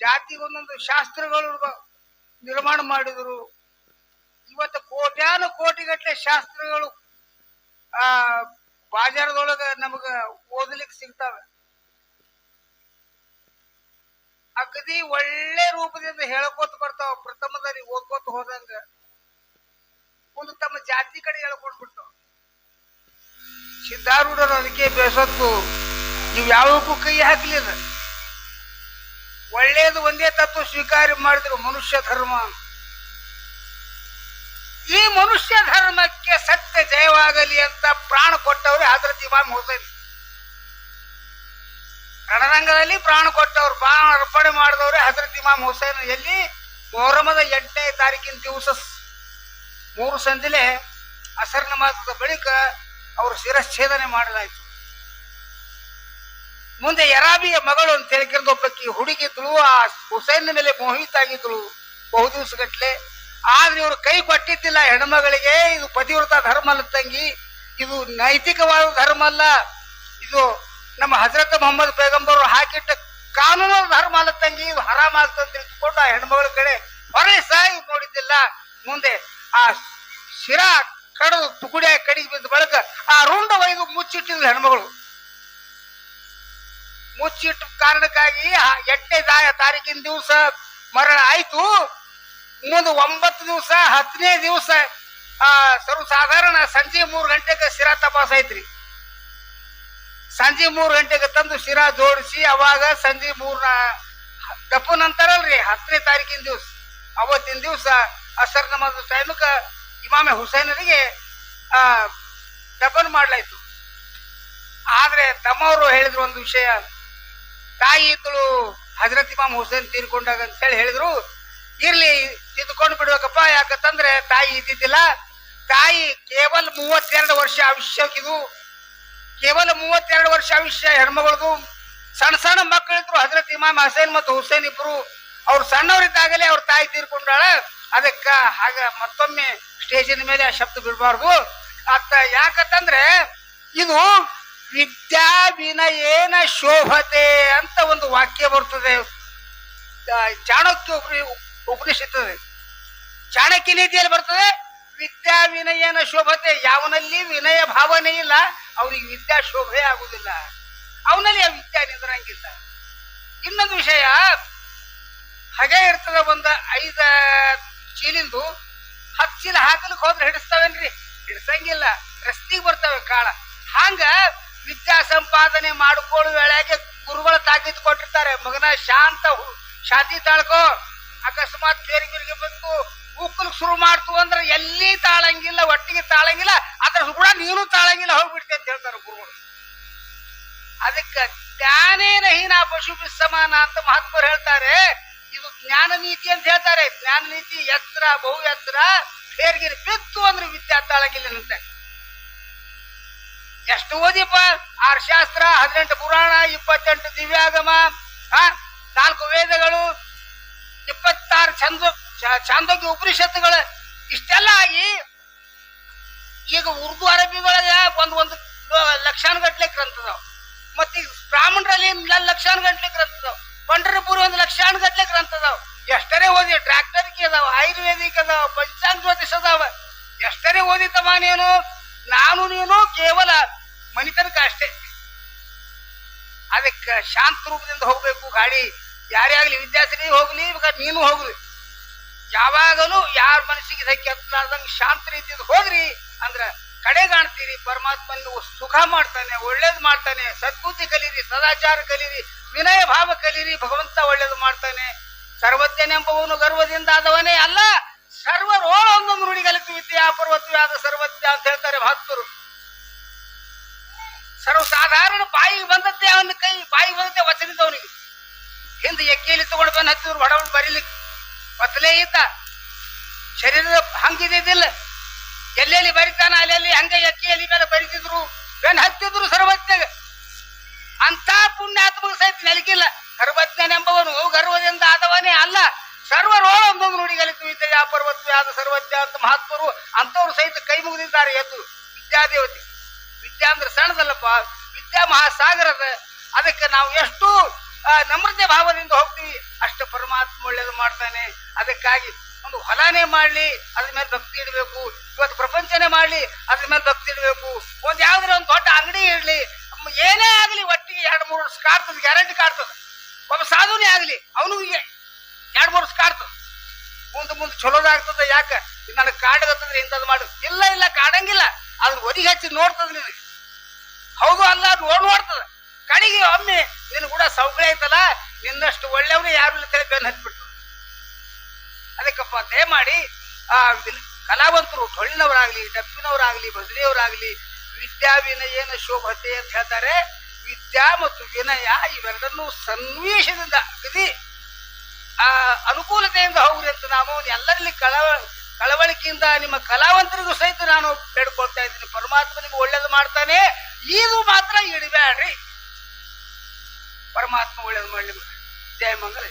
ಜಾತಿಗೆ ಒಂದೊಂದು ಶಾಸ್ತ್ರಗಳು ನಿರ್ಮಾಣ ಮಾಡಿದ್ರು. ಇವತ್ತು ಕೋಟ್ಯಾನು ಕೋಟಿಗಟ್ಟಲೆ ಶಾಸ್ತ್ರಗಳು, ಆ, ಬಾಜಾರದೊಳಗ ನಮಗ ಓದಲಿಕ್ಕೆ ಸಿಗ್ತಾವೆ. ಅಗದಿ ಒಳ್ಳೆ ರೂಪದಿಂದ ಹೇಳ್ಕೋತ ಬರ್ತಾವ, ಪ್ರಥಮದಲ್ಲಿ ಓದ್ಕೋತ ಹೋದಂಗ. ಒಂದು ತಮ್ಮ ಜಾತಿ ಕಡೆ ಹೇಳ್ಕೊಂಡು ಬಿಡ್ತಾವ. ಸಿದ್ಧಾರೂಢರು ಅದಕ್ಕೆ ಬೇಸತ್ತು, ನೀವು ಯಾವಕ್ಕೂ ಕೈ ಹಾಕ್ಲಿಲ್ಲ. ಒಳ್ಳೇದು ಒಂದೇ ತತ್ವ ಸ್ವೀಕಾರ ಮಾಡಿದ್ರು ಮನುಷ್ಯ ಧರ್ಮ. ಈ ಮನುಷ್ಯ ಧರ್ಮಕ್ಕೆ ಸತ್ಯ ಜಯವಾಗಲಿ ಅಂತ ಪ್ರಾಣ ಕೊಟ್ಟವರು ಹಜರತ್ ಇಮಾಮ್ ಹುಸೇನ್. ರಣರಂಗದಲ್ಲಿ ಪ್ರಾಣ ಕೊಟ್ಟವರು, ಪ್ರಾಣ ಅರ್ಪಣೆ ಮಾಡಿದವರು ಹಜರತ್ ಇಮಾಮ್ ಹುಸೇನ್. ಎಲ್ಲಿ? ಮೊಹರಮದ ಎಂಟನೇ ತಾರೀಕಿನ ದಿವಸ. ಮೂರು ಸಂಜೆಲೆ ಅಸರ್ ನಮಾಜದ ಬಳಿಕ ಅವರು ಶಿರಚ್ಛೇದನೆ ಮಾಡಲಾಯಿತು. ಮುಂದೆ ಯರಾಬಿಯ ಮಗಳು ಅಂತ ಹೇಳ್ಕೊಂಡು ಒಬ್ಬಕ್ಕೆ ಹುಡುಗಿದ್ಳು ಆ ಹುಸೇನ್ ಮೇಲೆ ಮೋಹಿತ ಆಗಿದ್ಳು ಬಹು ದಿವಸಗಟ್ಲೆ. ಆದ್ರೆ ಇವರು ಕೈ ಕೊಟ್ಟಿದ್ದಿಲ್ಲ ಹೆಣ್ಮಗಳಿಗೆ, ಇದು ಪತಿವ್ರತ ಧರ್ಮ ಅಲ್ಲ ತಂಗಿ, ಇದು ನೈತಿಕವಾದ ಧರ್ಮ ಅಲ್ಲ, ಇದು ನಮ್ಮ ಹಜರತ್ ಮೊಹಮ್ಮದ್ ಬೇಗಂಬರು ಹಾಕಿಟ್ಟ ಕಾನೂನು ಧರ್ಮ ಅಲ್ಲ ತಂಗಿ, ಇದು ಹರಾಮ ಆಗ್ತದೆ ಅಂತ ತಿಳ್ಕೊಂಡು ಆ ಹೆಣ್ಮಗಳ ಕಡೆ ಹೊರಳಿ ಸಾಯಿ ನೋಡಿದ್ದಿಲ್ಲ. ಮುಂದೆ ಆ ಶಿರಾ ಕಡದು ತುಕುಡಿಯಾಗಿ ಕಡಿಗೆ ಬಿದ್ದ ಬಳಕ ಆ ರುಂಡ ಒಯ್ದು ಮುಚ್ಚಿಟ್ಟಿದ್ಲು ಹೆಣ್ಮಗಳು. ಮುಚ್ಚಿಟ್ಟ ಕಾರಣಕ್ಕಾಗಿ ಎಂಟನೇ ತಾರೀಕಿನ ದಿವಸ ಮರಣ ಆಯ್ತು. ಮುಂದೆ ಒಂಬತ್ತು ದಿವಸ, ಹತ್ತನೇ ದಿವಸ ಸರ್ವಸಾಧಾರಣ ಸಂಜೆ ಮೂರು ಗಂಟೆಗೆ ಶಿರಾ ತಪಾಸ ಐತ್ರಿ. ಸಂಜೆ ಮೂರು ಗಂಟೆಗೆ ತಂದು ಶಿರಾ ಜೋಡಿಸಿ ಅವಾಗ ಸಂಜೆ ಮೂರ್ ದಪ್ಪನ ಅಂತಾರಲ್ರಿ ಹತ್ತನೇ ತಾರೀಕಿನ ದಿವಸ. ಅವತ್ತಿನ ದಿವಸ ಅಸರ್ ನಮಾಜ್ ಟೈಮಕ್ಕೆ ಇಮಾಮೆ ಹುಸೇನರಿಗೆ, ಆ, ದಫನ್ ಮಾಡ್ಲಾಯ್ತು. ಆದ್ರೆ ತಮ್ಮವರು ಹೇಳಿದ್ರು ಒಂದು ವಿಷಯ. ತಾಯಿ ಇದ್ದಳು ಹಜರತ್ ಇಮಾಮ್ ಹುಸೇನ್ ತೀರ್ಕೊಂಡಾಗ ಅಂತ ಹೇಳಿ ಹೇಳಿದ್ರು, ಇರ್ಲಿ, ತಿದ್ಕೊಂಡು ಬಿಡ್ಬೇಕಪ್ಪ, ಯಾಕಂತಂದ್ರೆ ತಾಯಿ ಇದ್ದಿದ್ದಿಲ್ಲ. ತಾಯಿ ಕೇವಲ ಮೂವತ್ತೆರಡು ವರ್ಷ ಆಯುಷ್ಯಕ್ಕಿದು ಕೇವಲ ಮೂವತ್ತೆರಡು ವರ್ಷ ಆಯುಷ್ಯ ಹೆಣ್ಮಗಳದು. ಸಣ್ಣ ಸಣ್ಣ ಮಕ್ಕಳಿದ್ರು, ಹಜರತ್ ಇಮಾಮ್ ಹಸೇನ್ ಮತ್ತು ಹುಸೇನ್ ಇಬ್ರು. ಅವ್ರು ಸಣ್ಣವರಿದ್ದಾಗಲೇ ಅವ್ರ ತಾಯಿ ತೀರ್ಕೊಂಡಾಳ. ಅದಕ್ಕ ಹಾಗ ಮತ್ತೊಮ್ಮೆ ಸ್ಟೇಜಿನ ಮೇಲೆ ಆ ಶಬ್ದ ಬಿಡಬಾರ್ದು. ಅತ್ತ ಯಾಕಂತಂದ್ರೆ, ಇದು ವಿದ್ಯಾ ವಿನಯೇನ ಶೋಭತೆ ಅಂತ ಒಂದು ವಾಕ್ಯ ಬರ್ತದೆ. ಚಾಣಕ್ಯ ಉಪನಿಷತ್ತದೆ ಚಾಣಕ್ಯ ನೀತಿಯಲ್ಲಿ ಬರ್ತದೆ ವಿದ್ಯಾ ವಿನಯನ ಶೋಭತೆ, ಯಾವನಲ್ಲಿ ವಿನಯ ಭಾವನೆ ಇಲ್ಲ, ಅವನಿಗೆ ವಿದ್ಯಾ ಶೋಭೆ ಆಗುದಿಲ್ಲ ಅವನಲ್ಲಿ ಆ ವಿದ್ಯಾ ನಿಂದ್ರಂಗಿಲ್ಲ. ಇನ್ನೊಂದು ವಿಷಯ, ಹಾಗೆ ಇರ್ತದೆ ಒಂದು ಐದ ಚೀಲಿಂದು, ಹತ್ತು ಚೀಲ ಹಾಕಲಿಕ್ಕೆ ಹೋದ್ರೆ ಹಿಡಿಸ್ತಾವೇನ್ರಿ? ಹಿಡಿಸಂಗಿಲ್ಲ. ರಸ್ತಿಗೆ ಬರ್ತಾವೆ ಕಾಳ. ಹಂಗ ವಿದ್ಯಾ ಸಂಪಾದನೆ ಮಾಡಿಕೊಳ್ಳುವ ವೇಳೆಗೆ ಗುರುಗಳ ತಾಕೀತು ಕೊಟ್ಟಿರ್ತಾರೆ. ಮಗನ ಶಾಂತ ಶಾಂತಿ ತಾಳ್ಕೋ. ಅಕಸ್ಮಾತ್ ಕೇರಿ ಗಿರಿಗೆ ಬಂತು ಉಕ್ಕಲ್ ಶುರು ಮಾಡ್ತು ಅಂದ್ರೆ ಎಲ್ಲಿ ತಾಳಂಗಿಲ್ಲ, ಒಟ್ಟಿಗೆ ತಾಳಂಗಿಲ್ಲ ಅದ್ರ ಕೂಡ ನೀನು ತಾಳಂಗಿಲ್ಲ, ಹೋಗ್ಬಿಡ್ತಿ ಅಂತ ಹೇಳ್ತಾರೆ ಗುರುಗಳು. ಅದಕ್ಕೆ ಜ್ಞಾನೇನ ಹೀನ ಪಶು ಸಮಾನ ಅಂತ ಮಹಾತ್ಮರು ಹೇಳ್ತಾರೆ. ಇದು ಜ್ಞಾನ ನೀತಿ ಅಂತ ಹೇಳ್ತಾರೆ. ಜ್ಞಾನ ನೀತಿ ಎತ್ತರ, ಬಹು ಎತ್ತರ ಬೇರ್ಗಿರಿ ಬಿತ್ತು ಅಂದ್ರೆ ವಿದ್ಯಾ ತಾಳಂಗಿಲ್ಲಂತೆ ಎಷ್ಟು ಓದಿಪ್ಪ ಆರು ಶಾಸ್ತ್ರ ಹದಿನೆಂಟು ಪುರಾಣ, ಇಪ್ಪತ್ತೆಂಟು ದಿವ್ಯಾಗಮ ನಾಲ್ಕು ವೇದಗಳು, ಇಪ್ಪತ್ತಾರು ಚಂದ ಚ- ಚಾಂದೋಗ್ಯ ಉಪನಿಷತ್ತುಗಳು, ಇಷ್ಟೆಲ್ಲ ಆಗಿ ಈಗ ಉರ್ದು ಅರಬಿಗಳಿಗೆ ಒಂದ್ ಒಂದು ಲಕ್ಷಾನ್ ಗಟ್ಲೆ ಗ್ರಂಥದವು. ಮತ್ತೆ ಬ್ರಾಹ್ಮಣರಲ್ಲಿ ಲಕ್ಷಾನ್ ಗಟ್ಲೆ ಗ್ರಂಥದವು. ಪಂಡರಪುರ ಒಂದು ಲಕ್ಷಾನು ಗಟ್ಲೆ ಗ್ರಂಥದವು. ಎಷ್ಟರೇ ಓದಿ ಟ್ರ್ಯಾಕ್ಟರ್ಗೆ ಅದಾವ, ಆಯುರ್ವೇದಿಕ್ ಅದಾವ, ಪಂಚಾಂಗ ಜ್ಯೋತಿಷ ಅದಾವ. ಎಷ್ಟರೇ ಓದಿತಮ್ಮ ನೀನು ನಾನು ನೀನು ಕೇವಲ ಮನಿತನಕ ಅಷ್ಟೇ. ಅದಕ್ಕೆ ಶಾಂತ ರೂಪದಿಂದ ಹೋಗ್ಬೇಕು, ಗಾಡಿ ಯಾರೇ ಆಗ್ಲಿ ಹೋಗಲಿ ಹೋಗ್ಲಿ ನೀನು ಹೋಗ್ಲಿ. ಯಾವಾಗಲೂ ಯಾರ ಮನಸ್ಸಿಗೆ ಇದಕ್ಕೆ ಹತ್ತಲಾರ್ದಂಗೆ ಶಾಂತ ರೀತಿಯಿಂದ ಹೋಗ್ರಿ ಅಂದ್ರ ಕಡೆ ಕಾಣ್ತೀರಿ ಪರಮಾತ್ಮ ನೀವು ಸುಖ ಮಾಡ್ತಾನೆ, ಒಳ್ಳೇದು ಮಾಡ್ತಾನೆ, ಸದ್ಬುದ್ಧಿ ಕಲೀರಿ, ಸದಾಚಾರ ಕಲೀರಿ, ವಿನಯ ಭಾವ ಕಲೀರಿ, ಭಗವಂತ ಒಳ್ಳೇದು ಮಾಡ್ತಾನೆ. ಸರ್ವಜ್ಞನೆಂಬವನು ಗರ್ವದಿಂದ ಆದವನೇ ಅಲ್ಲ ಸರ್ವರೋಳ ಒಂದೊಂದು ನುಡಿಗಲಿತು ವಿದ್ಯಾ ಅಪರ್ವತ್ವಾದ ಸರ್ವಜ್ಞ ಅಂತ ಹೇಳ್ತಾರೆ ಭಕ್ತರು. ಬಾಯಿ ಬಾಯಿಗೆ ಬಂದದ್ದೇ ಅವನ ಕೈ, ಬಾಯಿಗೆ ಬಂದದ್ದೇ ವಚನಿದ್ದವನಿಗೆ ಹಿಂದೆ ಎಕ್ಕೇಲಿ ತಗೊಂಡು ಬಂದು ಹತ್ತಿದ್ರು ಹೊಡವಳು ಬರೀಲಿಕ್ಕೆ. ಒತ್ತಲೇ ಇದ್ದ. ಶರೀರದ ಹಂಗಿದ್ದಿದ್ದಿಲ್ಲ ಎಲ್ಲೆಲ್ಲಿ ಬರಿತಾನ ಅಲ್ಲೆಲ್ಲಿ ಹಂಗೆ ಎಕ್ಕೇಲಿ ಮೇಲೆ ಬರಿತಿದ್ರು. ಬೆನ್ ಹತ್ತಿದ್ರು ಸರ್ವಜ್ಞಗ. ಅಂತ ಪುಣ್ಯಾತ್ಮಕ ಸಹಿತ ನೆಲಕಿಲ್ಲ. ಸರ್ವಜ್ಞನೆಂಬವನು ಗರ್ವದಿಂದ ಆದವನೇ ಅಲ್ಲ. ಸರ್ವರು ಒಂದೊಂದು ನುಡಿಗಲಿತು ವಿದ್ಯೆ ಪರ್ವತ್ವ ಆದ ಸರ್ವಜ್ಞ ಅಂತ ಮಹಾತ್ಮರು ಅಂತವ್ರು ಸಹಿತ ಕೈ ಮುಗಿದಿದ್ದಾರೆ ಎದ್ದು ವಿದ್ಯಾದೇವತೆ. ವಿದ್ಯಾ ಅಂದ್ರೆ ಸಣ್ಣದಲ್ಲಪ್ಪ. ವಿದ್ಯಾ ಮಹಾಸಾಗರದ ಅದಕ್ಕೆ ನಾವು ಎಷ್ಟು ನಮ್ರತೆ ಭಾವದಿಂದ ಹೋಗ್ತೀವಿ. ಅಷ್ಟು ಮಾಡ್ತಾನೆ. ಅದಕ್ಕಾಗಿ ಒಂದು ಹೊಲನೇ ಮಾಡ್ಲಿ, ಅದ್ರ ಮೇಲೆ ಭಕ್ತಿ ಇಡಬೇಕು. ಇವತ್ತು ಪ್ರಪಂಚನೇ ಮಾಡ್ಲಿ, ಅದ್ರ ಮೇಲೆ ಭಕ್ತಿ ಇಡಬೇಕು. ಒಂದು ಯಾವ್ದಾರ ಒಂದು ದೊಡ್ಡ ಅಂಗಡಿ ಇರಲಿ ಏನೇ ಆಗಲಿ ಒಟ್ಟಿಗೆ ಎರಡು ಮೂರು ವರ್ಷ ಕಾಡ್ತದೆ, ಗ್ಯಾರಂಟಿ ಕಾಡ್ತದೆ. ಒಬ್ಬ ಸಾಧುನೇ ಆಗಲಿ, ಅವನು ಎರಡು ಮೂರು ವರ್ಷ ಕಾಡ್ತದೆ. ಮುಂದೆ ಮುಂದೆ ಚಲೋದಾಗ್ತದೆ ಯಾಕ? ನನಗೆ ಕಾಡಗತ್ತಂದ್ರೆ ಇಂಥದ್ದು ಮಾಡು. ಇಲ್ಲ ಇಲ್ಲ, ಕಾಡಂಗಿಲ್ಲ. ಅದನ್ನ ಒದಿಗೆ ಹಚ್ಚಿ ನೋಡ್ತದೆ ನಿನಗೆ. ಹೌದು ಅಲ್ಲ ನೋಡ್ ನೋಡ್ತದ ಕಡೆಗೆ ಒಮ್ಮೆ ನಿನ್ ಕೂಡ ಸೌಕರ್ಯ ಐತಲ್ಲ, ನಿನ್ನಷ್ಟು ಒಳ್ಳೆಯವನು ಯಾರು ಇಲ್ಲ ತಲೆ ಬೆನ್ನು ಹತ್ಬಿಟ್ಟು ಅದಕ್ಕಪ್ಪ ದಯಮಾಡಿ ಆ ವಿನ್- ಕಲಾವಂತರು ಟೊಳ್ಳಿನವರಾಗ್ಲಿ ಡಪ್ಪಿನವರಾಗ್ಲಿ ಭಜನೆಯವರಾಗ್ಲಿ, ವಿದ್ಯಾ ವಿನಯನ ಶೋಭತೆ ಅಂತ ಹೇಳ್ತಾರೆ. ವಿದ್ಯಾ ಮತ್ತು ವಿನಯ ಇವೆರಡನ್ನು ಸನ್ನಿವೇಶದಿಂದ ಅಗದಿ ಆ, ಅನುಕೂಲತೆಯಿಂದ ಹೋಗ್ರಿ ಅಂತ ನಾವು ಎಲ್ಲರಲ್ಲಿ ಕಳವ ಕಳವಳಿಕೆಯಿಂದ ನಿಮ್ಮ ಕಲಾವಂತರಿಗೂ ಸಹಿತ ನಾನು ಬೇಡ್ಕೊಳ್ತಾ ಇದ್ದೀನಿ. ಪರಮಾತ್ಮ ನಿಮ್ಗೆ ಒಳ್ಳೇದು ಮಾಡ್ತಾನೆ. ಇದು ಮಾತ್ರ ಇಡಬೇಡ್ರಿ ಪರಮಾತ್ಮ ಒಳ್ಳೇದು ಮಾಡಲಿ ಜಯ ಮಂಗಲ